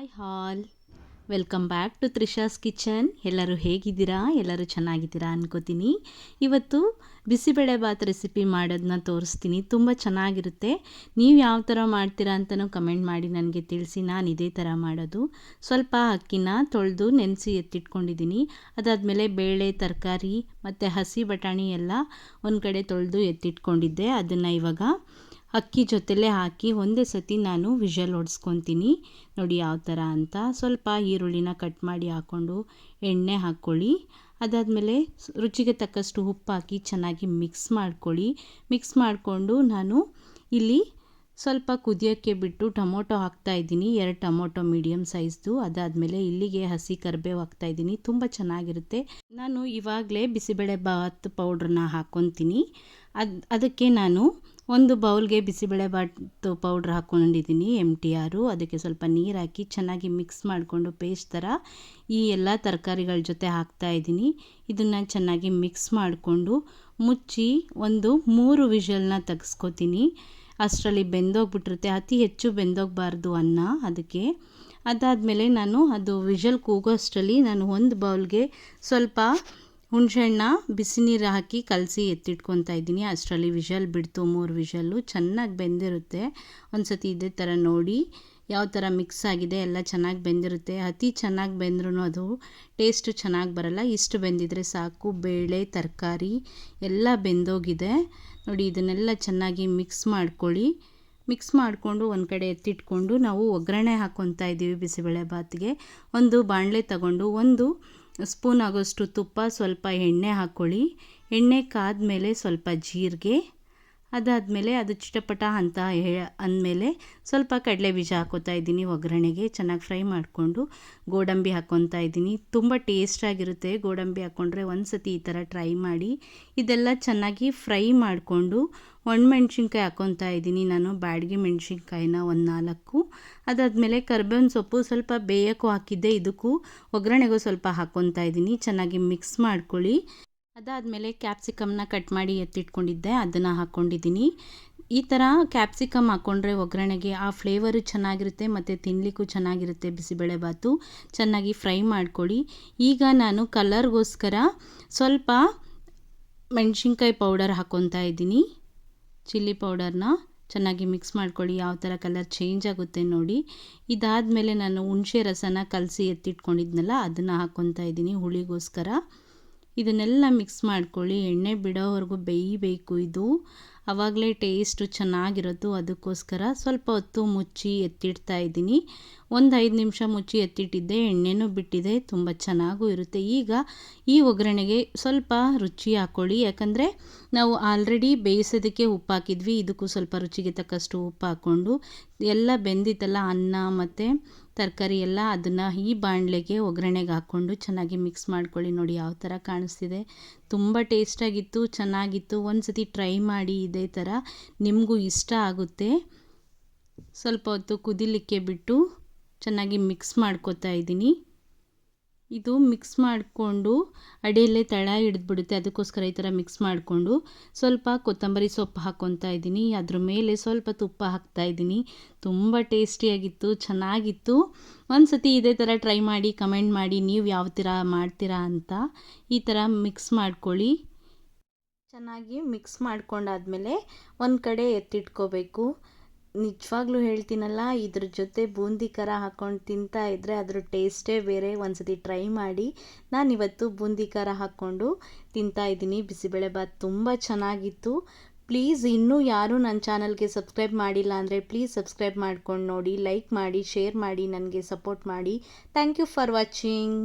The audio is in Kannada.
Hi all. Welcome back to Trisha's kitchen. ಎಲ್ಲರೂ ಹೇಗಿದ್ದೀರಾ? ಎಲ್ಲರೂ ಚೆನ್ನಾಗಿದ್ದೀರಾ ಅನ್ಕೋತೀನಿ. ಇವತ್ತು ಬಿಸಿಬೇಳೆ ಬಾತ್ ರೆಸಿಪಿ ಮಾಡೋದನ್ನ ತೋರಿಸ್ತೀನಿ. ತುಂಬ ಚೆನ್ನಾಗಿರುತ್ತೆ. ನೀವು ಯಾವ ಥರ ಮಾಡ್ತೀರಾ ಅಂತಲೂ ಕಮೆಂಟ್ ಮಾಡಿ ನನಗೆ ತಿಳಿಸಿ. ನಾನು ಇದೇ ಥರ ಮಾಡೋದು. ಸ್ವಲ್ಪ ಅಕ್ಕಿನ ತೊಳೆದು ನೆನೆಸಿ ಎತ್ತಿಟ್ಕೊಂಡಿದ್ದೀನಿ ಅದಾದಮೇಲೆ ಬೇಳೆ, ತರಕಾರಿ ಮತ್ತು ಹಸಿ ಬಟಾಣಿ ಎಲ್ಲ ಒಂದು ಕಡೆ ತೊಳೆದು ಎತ್ತಿಟ್ಕೊಂಡಿದ್ದೆ. ಅದನ್ನು ಇವಾಗ ಅಕ್ಕಿ ಜೊತೆಲೇ ಹಾಕಿ ಒಂದೇ ಸತಿ ನಾನು ವಿಷಲ್ ಹೊಡ್ಸ್ಕೊತೀನಿ ನೋಡಿ ಯಾವ ಥರ ಅಂತ. ಸ್ವಲ್ಪ ಈರುಳ್ಳಿನ ಕಟ್ ಮಾಡಿ ಹಾಕ್ಕೊಂಡು ಎಣ್ಣೆ ಹಾಕ್ಕೊಳ್ಳಿ. ಅದಾದಮೇಲೆ ರುಚಿಗೆ ತಕ್ಕಷ್ಟು ಉಪ್ಪು ಹಾಕಿ ಚೆನ್ನಾಗಿ ಮಿಕ್ಸ್ ಮಾಡ್ಕೊಳ್ಳಿ. ಮಿಕ್ಸ್ ಮಾಡಿಕೊಂಡು ನಾನು ಇಲ್ಲಿ ಸ್ವಲ್ಪ ಕುದಿಯೋಕ್ಕೆ ಬಿಟ್ಟು ಟೊಮೊಟೊ ಹಾಕ್ತಾಯಿದ್ದೀನಿ ಎರಡು ಟೊಮೊಟೊ ಮೀಡಿಯಮ್ ಸೈಜ್ದು ಅದಾದಮೇಲೆ ಇಲ್ಲಿಗೆ ಹಸಿ ಕರಿಬೇವು ಹಾಕ್ತಾಯಿದ್ದೀನಿ ತುಂಬ ಚೆನ್ನಾಗಿರುತ್ತೆ. ನಾನು ಇವಾಗಲೇ ಬಿಸಿಬೇಳೆ ಬಾತ್ ಪೌಡ್ರನ್ನ ಹಾಕ್ಕೊತೀನಿ. ಅದು, ಅದಕ್ಕೆ ನಾನು ಒಂದು ಬೌಲ್ಗೆ ಬಿಸಿಬೇಳೆ ಬಾತು ಪೌಡ್ರ್ ಹಾಕ್ಕೊಂಡಿದ್ದೀನಿ ಎಂ ಟಿ ಆರು ಅದಕ್ಕೆ ಸ್ವಲ್ಪ ನೀರು ಹಾಕಿ ಚೆನ್ನಾಗಿ ಮಿಕ್ಸ್ ಮಾಡಿಕೊಂಡು ಪೇಸ್ಟ್ ಥರ ಈ ಎಲ್ಲ ತರಕಾರಿಗಳ ಜೊತೆ ಹಾಕ್ತಾ ಇದ್ದೀನಿ. ಇದನ್ನು ಚೆನ್ನಾಗಿ ಮಿಕ್ಸ್ ಮಾಡಿಕೊಂಡು ಮುಚ್ಚಿ ಒಂದು ಮೂರು ವಿಷಲ್ನ ತೆಗೆಸ್ಕೊತೀನಿ. ಅಷ್ಟರಲ್ಲಿ ಬೆಂದೋಗ್ಬಿಟ್ಟಿರುತ್ತೆ, ಅತಿ ಹೆಚ್ಚು ಬೆಂದೋಗಬಾರ್ದು ಅನ್ನ ಅದಕ್ಕೆ. ಅದಾದಮೇಲೆ ನಾನು ಅದು ವಿಷಲ್ ಕೂಗೋಷ್ಟರಲ್ಲಿ ನಾನು ಒಂದು ಬೌಲ್ಗೆ ಸ್ವಲ್ಪ ಹುಣಸೆಹಣ್ಣ ಬಿಸಿ ನೀರು ಹಾಕಿ ಕಲಸಿ ಎತ್ತಿಟ್ಕೊತಾ ಇದ್ದೀನಿ. ಅಷ್ಟರಲ್ಲಿ ವಿಷಲ್ ಬಿಡ್ತು, ಮೂರು ವಿಷಲ್ಲು. ಚೆನ್ನಾಗಿ ಬೆಂದಿರುತ್ತೆ. ಒಂದು ಸತಿ ಇದೇ ಥರ ನೋಡಿ. ಯಾವ ಥರ ಮಿಕ್ಸ್ ಆಗಿದೆ, ಎಲ್ಲ ಚೆನ್ನಾಗಿ ಬೆಂದಿರುತ್ತೆ. ಅತಿ ಚೆನ್ನಾಗಿ ಬೆಂದ್ರೂ ಅದು ಟೇಸ್ಟು ಚೆನ್ನಾಗಿ ಬರಲ್ಲ. ಇಷ್ಟು ಬೆಂದಿದ್ರೆ ಸಾಕು. ಬೇಳೆ, ತರಕಾರಿ ಎಲ್ಲ ಬೆಂದೋಗಿದೆ. ನೋಡಿ, ಇದನ್ನೆಲ್ಲ ಚೆನ್ನಾಗಿ ಮಿಕ್ಸ್ ಮಾಡ್ಕೊಳ್ಳಿ. ಮಿಕ್ಸ್ ಮಾಡಿಕೊಂಡು ಒಂದು ಕಡೆ ಎತ್ತಿಟ್ಕೊಂಡು ನಾವು ಒಗ್ಗರಣೆ ಹಾಕ್ಕೊತಾ ಇದ್ದೀವಿ ಬಿಸಿಬೇಳೆ ಬಾತ್ಗೆ. ಒಂದು ಬಾಣಲೆ ತಗೊಂಡು ಒಂದು ಸ್ಪೂನ್ ಆಗೋಷ್ಟು ತುಪ್ಪ ಸ್ವಲ್ಪ ಎಣ್ಣೆ ಹಾಕ್ಕೊಳ್ಳಿ. ಎಣ್ಣೆ ಕಾದ ಮೇಲೆ ಸ್ವಲ್ಪ ಜೀರಿಗೆ ಅದಾದಮೇಲೆ ಅದು ಚಿಟಪಟ ಅಂತ ಹೇ, ಅಂದಮೇಲೆ ಸ್ವಲ್ಪ ಕಡಲೆ ಬೀಜ ಹಾಕೋತಾ ಇದ್ದೀನಿ ಒಗ್ಗರಣೆಗೆ, ಚೆನ್ನಾಗಿ ಫ್ರೈ ಮಾಡಿಕೊಂಡು ಗೋಡಂಬಿ ಹಾಕ್ಕೊತಾ ಇದ್ದೀನಿ. ತುಂಬ ಟೇಸ್ಟಾಗಿರುತ್ತೆ ಗೋಡಂಬಿ ಹಾಕ್ಕೊಂಡ್ರೆ ಒಂದು ಸತಿ ಈ ಥರ ಟ್ರೈ ಮಾಡಿ. ಇದೆಲ್ಲ ಚೆನ್ನಾಗಿ ಫ್ರೈ ಮಾಡಿಕೊಂಡು ಒಣಮೆಣ್ಸಿನ್ಕಾಯಿ ಹಾಕ್ಕೊತಾ ಇದ್ದೀನಿ ನಾನು, ಬ್ಯಾಡಗಿ ಮೆಣಸಿನ್ಕಾಯಿನ ಒಂದು ನಾಲ್ಕು. ಅದಾದಮೇಲೆ ಕರ್ಬೇವಿನ ಸೊಪ್ಪು ಸ್ವಲ್ಪ ಬೇಯೋಕ್ಕೂ ಹಾಕಿದ್ದೆ, ಇದಕ್ಕೂ ಒಗ್ಗರಣೆಗೂ ಸ್ವಲ್ಪ ಹಾಕ್ಕೊತಾ ಇದ್ದೀನಿ, ಚೆನ್ನಾಗಿ ಮಿಕ್ಸ್ ಮಾಡ್ಕೊಳ್ಳಿ. ಅದಾದಮೇಲೆ ಕ್ಯಾಪ್ಸಿಕಮ್ನ ಕಟ್ ಮಾಡಿ ಎತ್ತಿಟ್ಕೊಂಡಿದ್ದೆ, ಅದನ್ನು ಹಾಕ್ಕೊಂಡಿದ್ದೀನಿ. ಈ ಥರ ಕ್ಯಾಪ್ಸಿಕಮ್ ಹಾಕ್ಕೊಂಡ್ರೆ ಒಗ್ಗರಣೆಗೆ ಆ ಫ್ಲೇವರು ಚೆನ್ನಾಗಿರುತ್ತೆ ಮತ್ತು ತಿನ್ನಲಿಕ್ಕೂ ಚೆನ್ನಾಗಿರುತ್ತೆ ಬಿಸಿಬೇಳೆಬಾತು ಚೆನ್ನಾಗಿ ಫ್ರೈ ಮಾಡ್ಕೊಳ್ಳಿ ಈಗ ನಾನು ಕಲರ್ಗೋಸ್ಕರ ಸ್ವಲ್ಪ ಮೆಣಸಿನ್ಕಾಯಿ ಪೌಡರ್ ಹಾಕ್ಕೊತಾ ಇದ್ದೀನಿ. ಚಿಲ್ಲಿ ಪೌಡರ್ನ ಚೆನ್ನಾಗಿ ಮಿಕ್ಸ್ ಮಾಡ್ಕೊಳ್ಳಿ ಯಾವ ಥರ ಕಲರ್ ಚೇಂಜ್ ಆಗುತ್ತೆ ನೋಡಿ. ಇದಾದಮೇಲೆ ನಾನು ಹುಣಸೆ ರಸನ ಕಲಸಿ ಎತ್ತಿಟ್ಕೊಂಡಿದ್ನಲ್ಲ, ಅದನ್ನು ಹಾಕ್ಕೊತಾ ಇದ್ದೀನಿ ಹುಳಿಗೋಸ್ಕರ. ಇದನ್ನೆಲ್ಲ ಮಿಕ್ಸ್ ಮಾಡ್ಕೊಳ್ಳಿ. ಎಣ್ಣೆ ಬಿಡೋವರೆಗೂ ಬೇಯಬೇಕು ಇದು. ಆವಾಗಲೇ ಟೇಸ್ಟು ಚೆನ್ನಾಗಿರೋದು. ಅದಕ್ಕೋಸ್ಕರ ಸ್ವಲ್ಪ ಹೊತ್ತು ಮುಚ್ಚಿ ಎತ್ತಿಡ್ತಾ ಇದ್ದೀನಿ. ಒಂದು ಐದು ನಿಮಿಷ ಮುಚ್ಚಿ ಎತ್ತಿಟ್ಟಿದ್ದೆ, ಎಣ್ಣೆನೂ ಬಿಟ್ಟಿದೆ, ತುಂಬ ಚೆನ್ನಾಗೂ ಇರುತ್ತೆ. ಈಗ ಈ ಒಗ್ಗರಣೆಗೆ ಸ್ವಲ್ಪ ರುಚಿ ಹಾಕ್ಕೊಳ್ಳಿ ಯಾಕಂದರೆ ನಾವು ಆಲ್ರೆಡಿ ಬೇಯಿಸೋದಕ್ಕೆ ಉಪ್ಪು ಹಾಕಿದ್ವಿ, ಇದಕ್ಕೂ ಸ್ವಲ್ಪ ರುಚಿಗೆ ತಕ್ಕಷ್ಟು ಉಪ್ಪು ಹಾಕ್ಕೊಂಡು, ಎಲ್ಲ ಬೆಂದಿತ್ತಲ್ಲ, ಅನ್ನ ಮತ್ತು ತರಕಾರಿ ಎಲ್ಲ, ಅದನ್ನು ಈ ಬಾಣಲೆಗೆ ಒಗ್ಗರಣೆಗೆ ಹಾಕ್ಕೊಂಡು ಚೆನ್ನಾಗಿ ಮಿಕ್ಸ್ ಮಾಡ್ಕೊಳ್ಳಿ. ನೋಡಿ ಯಾವ ಥರ ಕಾಣಿಸ್ತಿದೆ. ತುಂಬ ಟೇಸ್ಟಾಗಿತ್ತು ಚೆನ್ನಾಗಿತ್ತು. ಒಂದು ಸತಿ ಟ್ರೈ ಮಾಡಿ ಇದೇ ಥರ. ನಿಮಗೂ ಇಷ್ಟ ಆಗುತ್ತೆ. ಸ್ವಲ್ಪ ಹೊತ್ತು ಕುದಿಲಿಕ್ಕೆ ಬಿಟ್ಟು ಚೆನ್ನಾಗಿ ಮಿಕ್ಸ್ ಮಾಡ್ಕೋತಾ ಇದ್ದೀನಿ. ಇದು ಮಿಕ್ಸ್ ಮಾಡಿಕೊಂಡು ಅಡಿಯಲ್ಲೇ ತಳ ಹಿಡಿದ್ಬಿಡುತ್ತೆ. ಅದಕ್ಕೋಸ್ಕರ ಈ ಥರ ಮಿಕ್ಸ್ ಮಾಡಿಕೊಂಡು ಸ್ವಲ್ಪ ಕೊತ್ತಂಬರಿ ಸೊಪ್ಪು ಹಾಕ್ಕೊತಾ ಇದ್ದೀನಿ. ಅದ್ರ ಮೇಲೆ ಸ್ವಲ್ಪ ತುಪ್ಪ ಹಾಕ್ತಾ ಇದ್ದೀನಿ. ತುಂಬ ಟೇಸ್ಟಿಯಾಗಿತ್ತು, ಚೆನ್ನಾಗಿತ್ತು. ಒಂದು ಸತಿ ಇದೇ ಥರ ಟ್ರೈ ಮಾಡಿ, ಕಮೆಂಟ್ ಮಾಡಿ ನೀವು ಯಾವ ಥರ ಮಾಡ್ತೀರಾ ಅಂತ ಈ ಥರ ಮಿಕ್ಸ್ ಮಾಡ್ಕೊಳ್ಳಿ. ಚೆನ್ನಾಗಿ ಮಿಕ್ಸ್ ಮಾಡ್ಕೊಂಡಾದ್ಮೇಲೆ ಒಂದು ಕಡೆ ಎತ್ತಿಟ್ಕೋಬೇಕು. ನಿಜವಾಗ್ಲೂ ಹೇಳ್ತೀನಲ್ಲ, ಇದ್ರ ಜೊತೆ ಬೂಂದಿ ಖಾರ ಹಾಕ್ಕೊಂಡು ತಿಂತಾ ಇದ್ದರೆ ಅದ್ರ ಟೇಸ್ಟೇ ಬೇರೆ. ಒಂದ್ಸತಿ ಟ್ರೈ ಮಾಡಿ. ನಾನಿವತ್ತು ಬೂಂದಿ ಖಾರ ಹಾಕ್ಕೊಂಡು ತಿಂತಾ ಇದ್ದೀನಿ. ಬಿಸಿಬೇಳೆಬಾತ್ ತುಂಬ ಚೆನ್ನಾಗಿತ್ತು. ಪ್ಲೀಸ್ ಇನ್ನೂ ಯಾರೂ ನನ್ನ ಚಾನಲ್ಗೆ ಸಬ್ಸ್ಕ್ರೈಬ್ ಮಾಡಿಲ್ಲ ಅಂದರೆ ಪ್ಲೀಸ್ ಸಬ್ಸ್ಕ್ರೈಬ್ ಮಾಡ್ಕೊಂಡು ನೋಡಿ, ಲೈಕ್ ಮಾಡಿ, ಶೇರ್ ಮಾಡಿ, ನನಗೆ ಸಪೋರ್ಟ್ ಮಾಡಿ. Thank you for watching.